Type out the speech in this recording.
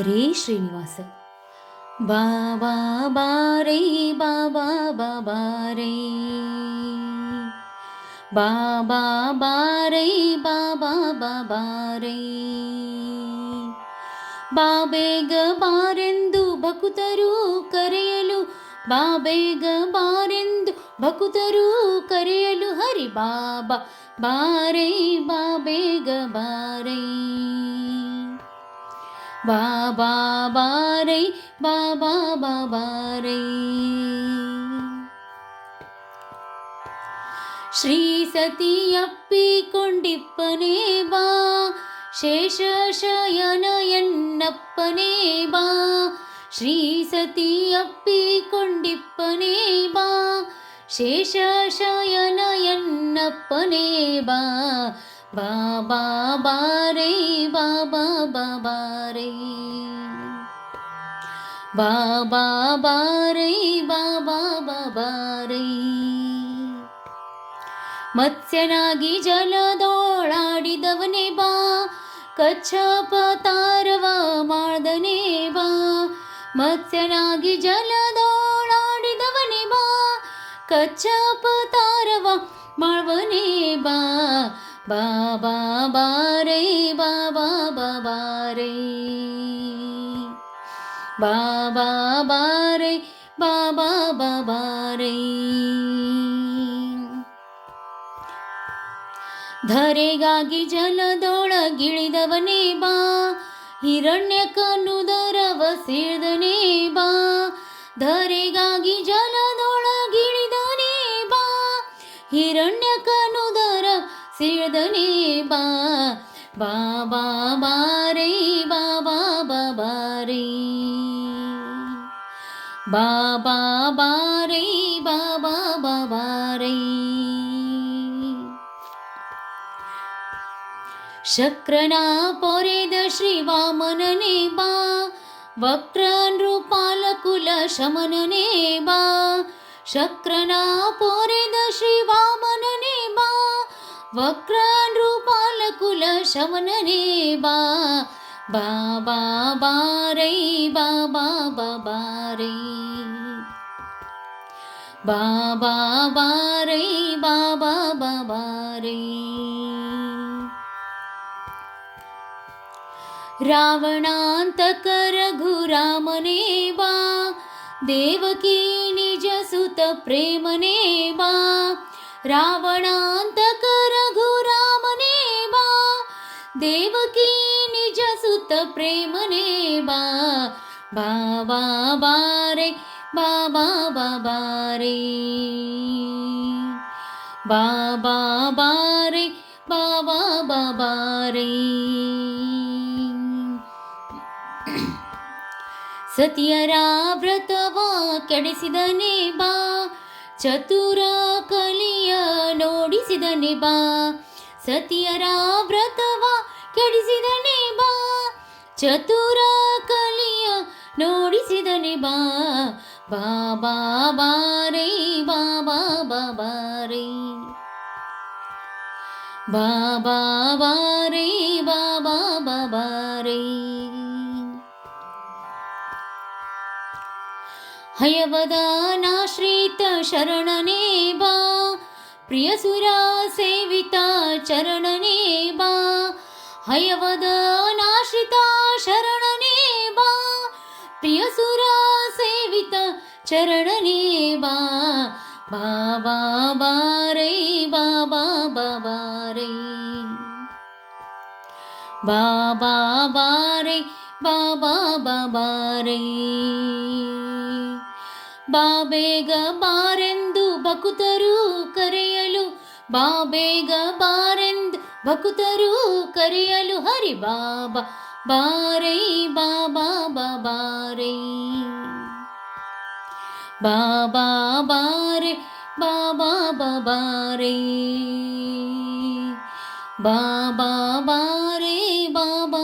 ಹರೇ ಶ್ರೀನಿವಾಸ ಬಾಬಾ ಬಾರೇ ಬಾಬಾ ಬಾಬಾ ರೇ ಬಾಬಾ ಬಾರೇ ಬಾಬಾ ಬಾಬಾ ರೇ ಬಾಬೇಗ ಬಾರೆಂದು ಭಕುತರು ಕರೆಯಲು ಬಾಬೇಗ ಬಾರೆಂದು ಭಕುತರು ಕರೆಯಲು ಹರಿ ಬಾಬಾ ಬಾರೇ ಬಾಬೇಗ ಬಾರೇ பாபாபாரை பாபா பாபாரை ஸ்ரீ சதி அப்பி கொண்டிப்பனே अपि कुण्डिप्पने वा शेषशयनयन्नप्पनेवा श्री सती अपि कुण्डिप्पने वा शेषशयनयन्नप्पनेबा ಬಾಬಾ ಬಾರೈ ಬಾಬಾ ಬಾಬಾ ರೈ. ಬಾಬಾ ಬಾರೇ ಬಾಬಾ ಬಾಬಾ ರೈ. ಮತ್ಸ್ಯನಾಗಿ ಜಲದೋಳಾಡಿದವನೇ ಬಾ, ಕಚ್ಚಪ ತಾರವ ಮಾಡ್ದನೇ ಬಾ. ಮತ್ಸ್ಯನಾಗಿ ಜಲದೋಳಾಡಿದವನೇ ಬಾ, ಕಚ್ಚಪ ತಾರವ ಮಾಡ್ವನೇ ಬಾ. ಬಾಬಾ ಬಾರೈ ಬಾಬಾ ಬಾರೈ ಬಾಬಾ ಬಾರೈ, ಬಾಬಾ ಬಾಬಾ ರೈ ಧರೆಗಾಗಿ ಜಲದೊಳಗಿಳಿದವನೇ ಬಾ, ಹಿರಣ್ಯ ಕನ್ನುದರವ ಸೇರ್ದನೇ ಬಾ. ಧರೆಗಾಗಿ बा बा बा बा रे बा बा बा बा रे बा बा बा रे बा बा बा बा रे शक्रना पोरेद श्रीवामनने बा पोरे शक्रना पोरेद श्रीवामनने बा वक्रानृपालकुलशमनने बा बाबा बारै बाबा बारि बाबा बारै बाबा बारि रावणान्तकरघुरामने वा देवकी निज सुतप्रेमनेवा रावणान्त ದೇವಕಿ ನಿಜ ಸುತ ಪ್ರೇಮನೇ ಬಾ. ಬಾಬಾ ಬಾರೆ ಬಾಬಾ ಬಾಬಾ ರೇ. ಬಾಬಾ ಬಾರೆ ಬಾಬಾ ಬಾಬಾ ರೇ. ಸತಿಯರ ವ್ರತವ ಕೆಡಿಸಿದನೆ ಬಾ. ಚತುರ ಕಲಿಯ ನೋಡಿಸಿದನೆ ಬಾ. ಸತಿಯರ ವ್ರತವ ಕೆಡಿಸಿದನೆ ಬಾ, ಚತುರ ಕಲಿಯ ನೋಡಿಸಿದನೆ ಬಾ ಬಾಬಾ ಬಾರೈ ಬಾಬಾ ಬಾಬಾ ರೈ. ಬಾಬಾ ಬಾರೈ ಬಾಬಾ ಬಾಬಾ ರೈ. ಹಯವದಾನಾಶ್ರಿತ ಶರಣನೇ ಬಾ, ಪ್ರಿಯಸುರ ಸೇವಿತ ಚರಣನೇ ಬಾ ಹಯವದಾನಾಶ್ರಿತ ಶರಣನೇ ಬಾ ಪ್ರಿಯಸುರ ಸೇವಿತ ಚರಣನೇ ಬಾ ಬಾಬಾ ಬಾರೈ ಬಾಬಾ ಬಾಬಾ ರೈ ಬಾಬಾ ಬಾರೈ ಬಾಬಾ ಬಾಬಾ ರೈ ಬಾಬೇಗ ಬಾರೆಂದು ಭಕುತರು ಕರೆಯಲು ಬಾಬೇಗ ಬಾರೆಂದು ಭಕುತರು ಕರೆಯಲು ಹರಿ ಬಾಬಾ ಬಾರೈ ಬಾಬಾ ಬಾಬಾ ರೈ ಬಾಬಾ ಬಾರೆ ಬಾಬಾ ಬಾಬಾ ರೈ ಬಾಬಾ ಬಾರೆ ಬಾಬಾ